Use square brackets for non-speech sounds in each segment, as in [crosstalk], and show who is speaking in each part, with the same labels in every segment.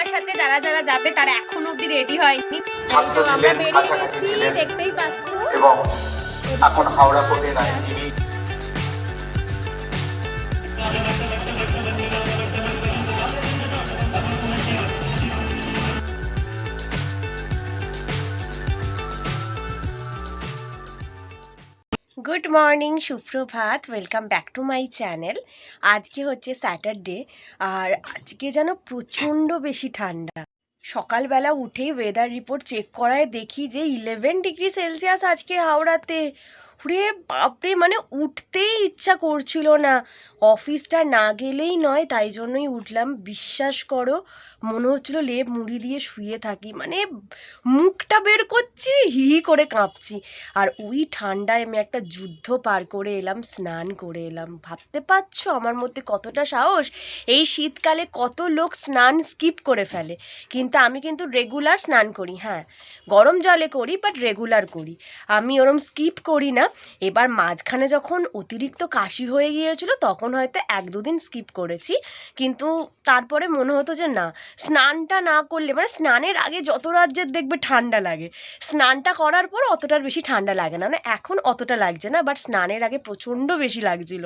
Speaker 1: আমার সাথে যারা যারা যাবে তারা এখন অব্দি রেডি হয়নি। আমরা বেরিয়ে গেছি দেখতেই পাচ্ছ।
Speaker 2: এবং এখন হাওড়া আইনজীবী।
Speaker 1: গুড মর্নিং সুপ্রভাত welcome back to my channel আজকে হচ্ছে স্যাটারডে আর আজকে যেন প্রচণ্ড বেশি ঠান্ডা। সকালবেলা উঠেই ওয়েদার রিপোর্ট চেক করায় দেখি যে ইলেভেন ডিগ্রি সেলসিয়াস আজকে হাওড়াতে। রে বাপরে মানে উঠতেই ইচ্ছা করছিল না। অফিসটা না গেলেই নয়, তাই জন্যই উঠলাম। বিশ্বাস করো, মনে হচ্ছিল লেপ মুড়ি দিয়ে শুয়ে থাকি। মানে মুখটা বের করছি, হি হি করে কাঁপছি। আর ওই ঠান্ডায় আমি একটা যুদ্ধ পার করে এলাম, স্নান করে এলাম। ভাবতে পারছ আমার মধ্যে কতটা সাহস? এই শীতকালে কত লোক স্নান স্কিপ করে ফেলে। কিন্তু আমি কিন্তু রেগুলার স্নান করি হ্যাঁ। গরম জলে করি বাট রেগুলার করি। আমি ওরম স্কিপ করি না এবার মাঝখানে যখন অতিরিক্ত কাশি হয়ে গিয়েছিল, তখন হয়তো এক দুদিন স্কিপ করেছি। কিন্তু তারপরে মনে হতো যে না, স্নানটা না করলে মানে স্নানের আগে যত রাজ্যের দেখবে ঠান্ডা লাগে, স্নানটা করার পর অতটার বেশি ঠান্ডা লাগে না। মানে এখন অতটা লাগছে না বাট স্নানের আগে প্রচণ্ড বেশি লাগছিল।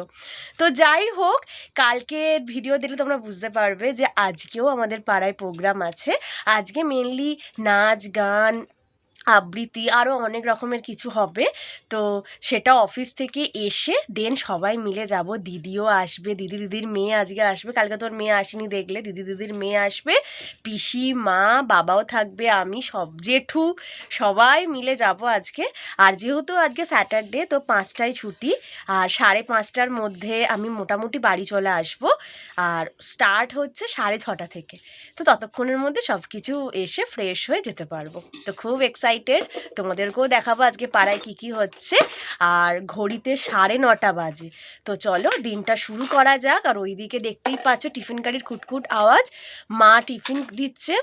Speaker 1: তো যাই হোক কালকে ভিডিও দিলে তোমরা বুঝতে পারবে যে আজকেও আমাদের পাড়ায় প্রোগ্রাম আছে। আজকে মেনলি নাচ, গান আবৃত্তি আরও অনেক রকমের কিছু হবে। তো সেটা অফিস থেকে এসে দেন সবাই মিলে যাব। দিদিও আসবে, দিদি দিদির মেয়ে আজকে আসবে। কালকে তোর মেয়ে আসেনি দেখলে, দিদি দিদির মেয়ে আসবে। পিসি, মা, বাবাও থাকবে, আমি, সব জেঠু, সবাই মিলে যাব আজকে। আর যেহেতু আজকে স্যাটারডে তো পাঁচটায় ছুটি। আর সাড়ে পাঁচটার মধ্যে আমি মোটামুটি বাড়ি চলে আসব। আর স্টার্ট হচ্ছে সাড়ে ছটা থেকে। তো ততক্ষণের মধ্যে সব কিছু এসে ফ্রেশ হয়ে যেতে পারব। তো খুব এক্সাইটেড তোমাদেরকেও দেখাবো আজকে পাড়ায় কি কি হচ্ছে। আর ঘড়িতে সাড়ে নটা বাজে। তো চলো দিনটা শুরু করা যাক। আর ওইদিকে দেখতেই পাচ্ছ টিফিন গাড়ির খুটখুট আওয়াজ। মা টিফিন দিচ্ছে।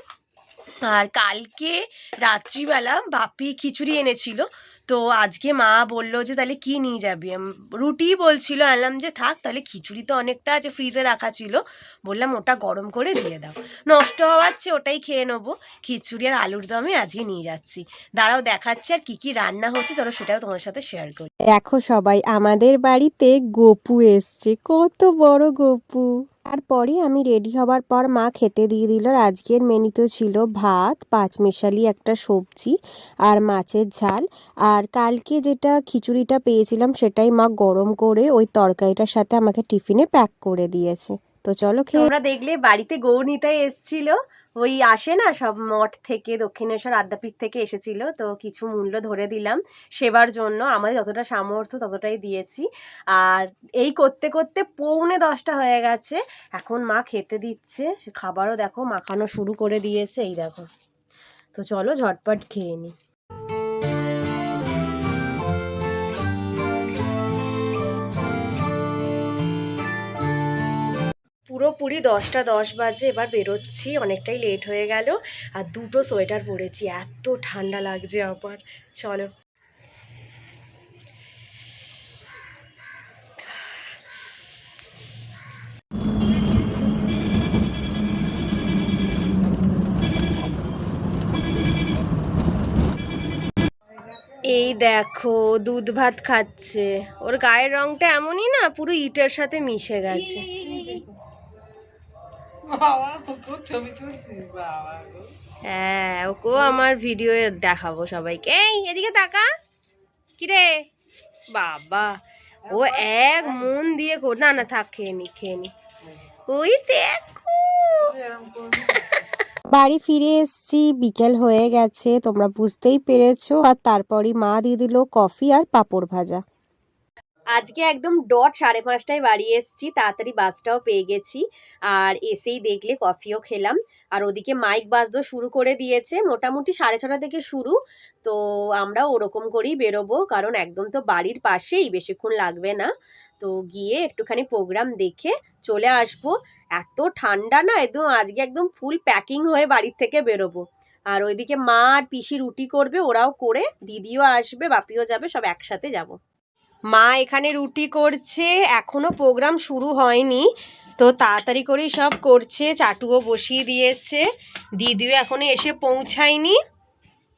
Speaker 1: আর কালকে রাত্রিবেলা বাপি খিচুড়ি এনেছিল। তো আজকে মা বলল যে, তাহলে কি নিয়ে যাবি? রুটি বলছিল, আনলাম যে, থাক, তাহলে খিচুড়ি তো অনেকটা আছে ফ্রিজে রাখা ছিল। বললাম, ওটা গরম করে দিয়ে দাও। নষ্ট হওয়ার চেয়ে ওটাই খেয়ে নেব। খিচুড়ি আর আলুর দমে আজকে নিয়ে যাচ্ছি। দাঁড়াও, দেখাচ্ছি আর কি কি রান্না হচ্ছে, চলো সেটাও তোমার সাথে শেয়ার করি।
Speaker 3: দেখো সবাই, আমাদের বাড়িতে গপু এসছে, কত বড় গপু। তারপরে আমি রেডি হবার পর মা খেতে দিয়ে দিল আজকের আজকের মেনুতে ছিল ভাত, পাঁচমিশালি একটা সবজি আর মাছের ঝাল। আর কালকে যেটা খিচুড়িটা পেয়েছিলাম সেটাই মা গরম করে ওই তরকারিটার সাথে আমাকে টিফিনে প্যাক করে দিয়েছে। তো চলো খেয়ে
Speaker 1: আমরা দেখলে বাড়িতে গৌনিতায় এসছিল। ওই আসে না, সব মঠ থেকে দক্ষিণেশ্বর আদ্যাপীঠ থেকে এসেছিল, তো কিছু মূল্য ধরে দিলাম। সেবার জন্য আমাদের যতটা সামর্থ্য ততটাই দিয়েছি। আর এই করতে করতে পৌনে দশটা হয়ে গেছে। এখন মা খেতে দিচ্ছে খাবারও দেখো মাখানো শুরু করে দিয়েছে, এই দেখো। তো চলো ঝটপট খেয়ে নিই পুরোপুরি দশটা দশ বাজে, এবার বেরোচ্ছি, অনেকটাই লেট হয়ে গেল, আর দুটো সোয়েটার পরেছি, এত ঠান্ডা লাগছে আবার চলো। এই দেখো, দুধ ভাত খাচ্ছে, ওর গায়ের রংটা এমনই না, পুরো ইটের সাথে মিশে গেছে। হ্যাঁ ওকেও আমার ভিডিও দেখাবো সবাইকে। এই এদিকে তাকা। কিরে? বাবা ও এক মন দিয়ে কর না না থাক খেয়ে নি খেয়ে নি। ওই দেখো।
Speaker 3: বাড়ি ফিরে এসেছি বিকেল হয়ে গেছে তোমরা বুঝতেই পেরেছ। আর তারপরই মা দিয়ে দিল কফি আর পাঁপড় ভাজা।
Speaker 1: আজকে একদম ডট সাড়ে পাঁচটায় বাড়ি এসেছি, তাড়াতাড়ি বাসটাও পেয়ে গেছি। আর এসেই দেখলে কফিও খেলাম। আর ওদিকে মাইক বাজতে শুরু করে দিয়েছে, মোটামুটি সাড়ে ছটা থেকে শুরু। তো আমরা ওরকম করেই বেরোবো, কারণ একদম তো বাড়ির পাশেই, বেশিক্ষণ লাগবে না। তো গিয়ে একটুখানি প্রোগ্রাম দেখে চলে আসব। এত ঠান্ডা না, একদম আজকে একদম ফুল প্যাকিং হয়ে বাড়ির থেকে বেরোবো। আর ওইদিকে মা আর পিসি রুটি করবে, ওরাও করে, দিদিও আসবে, বাপিও যাবে, সব একসাথে যাব। মা এখানে রুটি করছে এখনও প্রোগ্রাম শুরু হয়নি। তো তাড়াতাড়ি করেই সব করছে চাটুও বসিয়ে দিয়েছে। দিদিও এখনও এসে পৌঁছায়নি।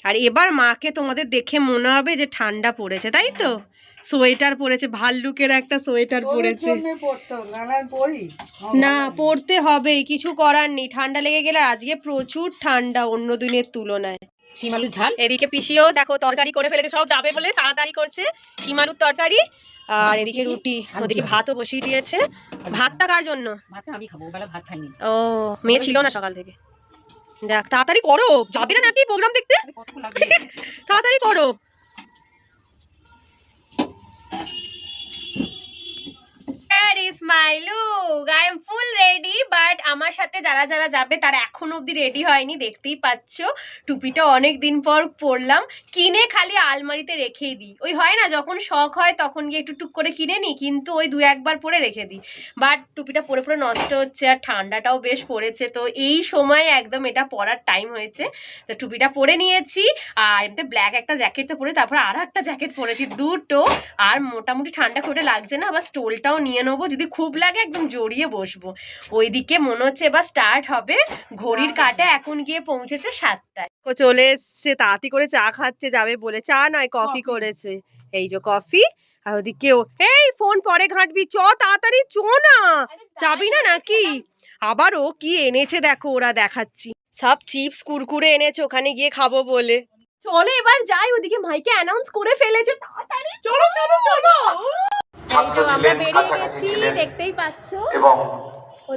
Speaker 1: আর এবার মাকে তোমাদের দেখে মনে হবে যে ঠান্ডা পড়েছে তাই তো? সোয়েটার পরেছে ভাল্লুকের একটা সোয়েটার পরেছে। না পড়তে হবেই কিছু করার নেই। ঠান্ডা লেগে গেলে আজকে প্রচুর ঠান্ডা অন্য দিনের তুলনায়।
Speaker 4: শিমালু ঝাল।
Speaker 1: এদিকে পিসিও দেখো তরকারি করে ফেলেছে সব যাবে বলে তাড়াতাড়ি করছে শিমালুর তরকারি। আর এদিকে রুটি ওদিকে ভাতও বসিয়ে দিয়েছে। ভাতটা কার জন্য?
Speaker 4: ভাতটা আমি খাব বেলা ভাত খাইনি।
Speaker 1: ও মেয়ে ছিল না সকাল থেকে। দেখ তাড়াতাড়ি করো। যাবে না নাকি প্রোগ্রাম দেখতে? [laughs] তাড়াতাড়ি করো। Here is my look. I am full ready, আমার সাথে যারা যারা যাবে, তারা এখন অবধি রেডি হয়নি, দেখতেই পাচ্ছ। টুপিটা অনেক দিন পর পরলাম। কিনে খালি আলমারিতে রেখেই দিই। ওই হয় না, যখন শখ হয় তখন গিয়ে একটু টুক করে কিনে নিই, কিন্তু ওই দু একবার পরে রেখে দিই। বাট টুপিটা পরে পরে নষ্ট হচ্ছে আর ঠান্ডাটাও বেশ পড়েছে। তো এই সময় একদম এটা পরার টাইম হয়েছে। তো টুপিটা পরে নিয়েছি, আর এমনিতে ব্ল্যাক একটা জ্যাকেট তো পরে, তারপর আরও একটা জ্যাকেট পরেছি, দুটো। আর মোটামুটি ঠান্ডা করে লাগছে না, আবার স্টোলটাও নিয়ে নেব। যদি খুব লাগে একদম জড়িয়ে বসবো। ওইদিকে মনে হচ্ছে এবার স্টার্ট হবে ঘড়ির কাটা এখন গিয়ে পৌঁছেছে সাতটায়। ও চলে এসছে তাড়াতাড়ি করে চা খাচ্ছে যাবে বলে। চা নয় কফি করেছে। এই যে কফি আর ওদিকে ও এই ফোন পরে ঘাঁটবি চ তাড়াতাড়ি চ না। যাবি না নাকি? আবার ও কি এনেছে দেখো ওরা দেখাচ্ছি। সব চিপস কুরকুরে এনেছে ওখানে গিয়ে খাব বলে। চলো এবার যাই ওদিকে মাইকে অ্যানাউন্স করে ফেলেছে তাড়াতাড়ি। চলো চলো চলো। এই যে আমরা বেরিয়ে গেছি দেখতেই পাচ্ছো।
Speaker 2: এবং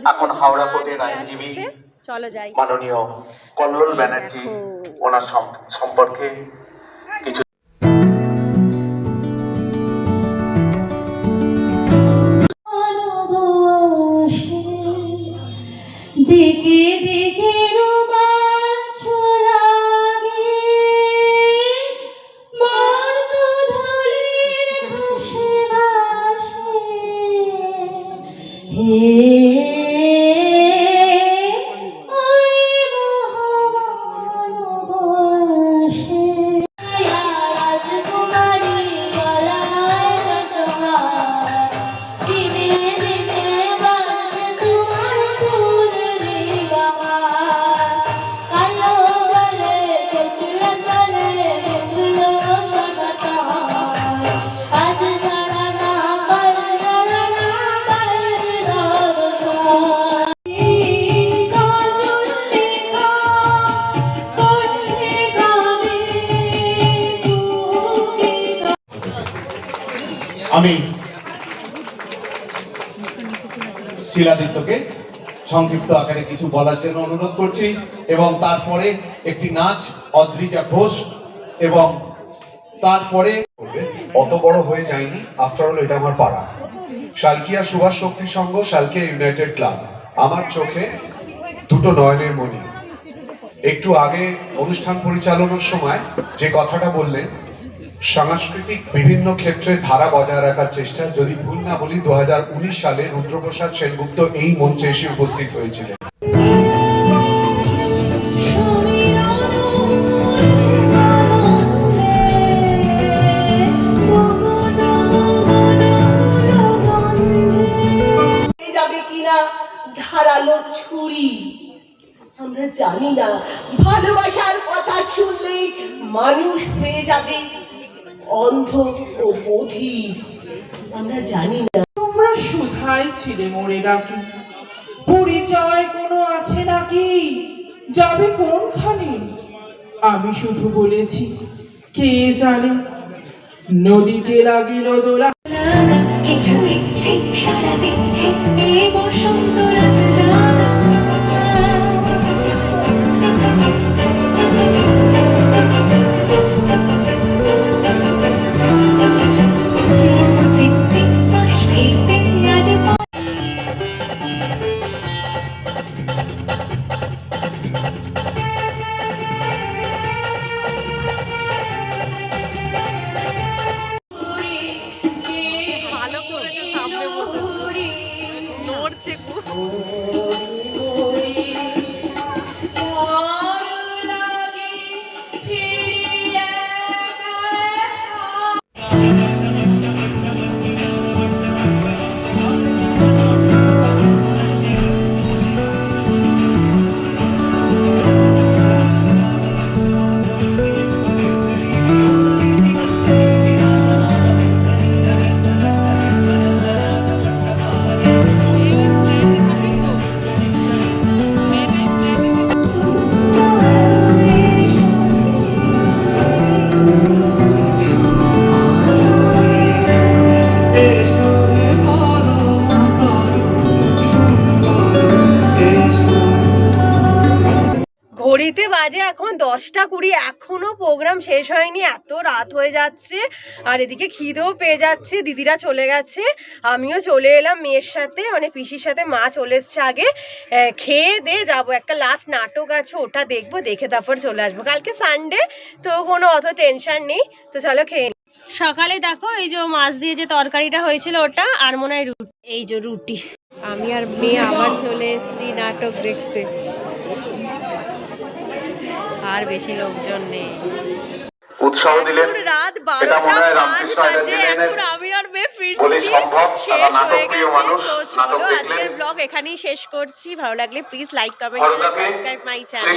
Speaker 2: এখন হাওড়া কোর্টের। আইনজীবী
Speaker 1: চলো যাই।
Speaker 2: মাননীয় কল্লোল ব্যানার্জি ওনার সম্পর্কে কিছু
Speaker 5: দিকে দিকে রোমাঞ্চ
Speaker 6: আমি শিলাদিত্যকে সংক্ষিপ্ত আকারে কিছু বলার জন্য অনুরোধ করছি এবং তারপরে একটি নাচ, অদ্রিজা ঘোষ এবং তারপরে
Speaker 7: অত বড় হয়ে যায়নি। আফটার অল এটা আমার পাড়া। Salkia Subhas Shakti Sangha, Salkia united club. আমার চোখে দুটো নয়নের মণি। একটু আগে অনুষ্ঠান পরিচালনার সময় যে কথাটা বললেন সাংস্কৃতিক বিভিন্ন ক্ষেত্রে ধারা বজায় রাখার চেষ্টা, যদি ভুল না বলি দু হাজার উনিশ সালে রুদ্রপ্রসাদ সেনগুপ্ত এই মঞ্চে এসে উপস্থিত হয়েছিলেন।
Speaker 8: আমরা জানি না। ভালোবাসার কথা শুনলেই মানুষ হয়ে যাবে অন্ধ ও বধির আমরা জানি না।
Speaker 9: তোমরা সুধাই ছিলে মোরে ডাকি পরিচয় কোনো আছে নাকি? যাবে কোনখানে? আমি শুধু বলেছি কে জানে? নদীতে লাগিল দোলা।
Speaker 5: কিছুই সেই সারা দিচ্ছে বসন্ত
Speaker 1: নড়ছে [laughs] বাজে এখন, দশটা কুড়ি, এখনও প্রোগ্রাম শেষ হয়নি, এত রাত হয়ে যাচ্ছে। আর এদিকে খিদেও পেয়ে যাচ্ছে, দিদিরা চলে গেছে, আমিও চলে এলাম মেয়ের সাথে মানে পিসির সাথে মা চলে এসছে আগে। খেয়ে দিয়ে যাব, একটা লাস্ট নাটক আছে, ওটা দেখব, দেখে তারপর চলে আসব। কালকে সানডে তো কোনো অত টেনশন নেই, তো চলো খেয়ে। সকালে দেখো, এই যে মাছ দিয়ে যে তরকারিটা হয়েছিল ওটা, আর মনে হয় রুটি এই যে রুটি।
Speaker 3: আমি আর মেয়ে আবার চলে এসেছি নাটক দেখতে। আর বেশি লোকজন নেই।
Speaker 2: উৎসাহ দিলেন।
Speaker 1: রাত বারোটা পাঁচ বাজে এখন আমি আর মেয়ে ফিরছি। শেষ হয়ে গেছে। তো চলো আজকের ব্লগ এখানেই শেষ করছি। ভালো লাগলে please like comment subscribe my channel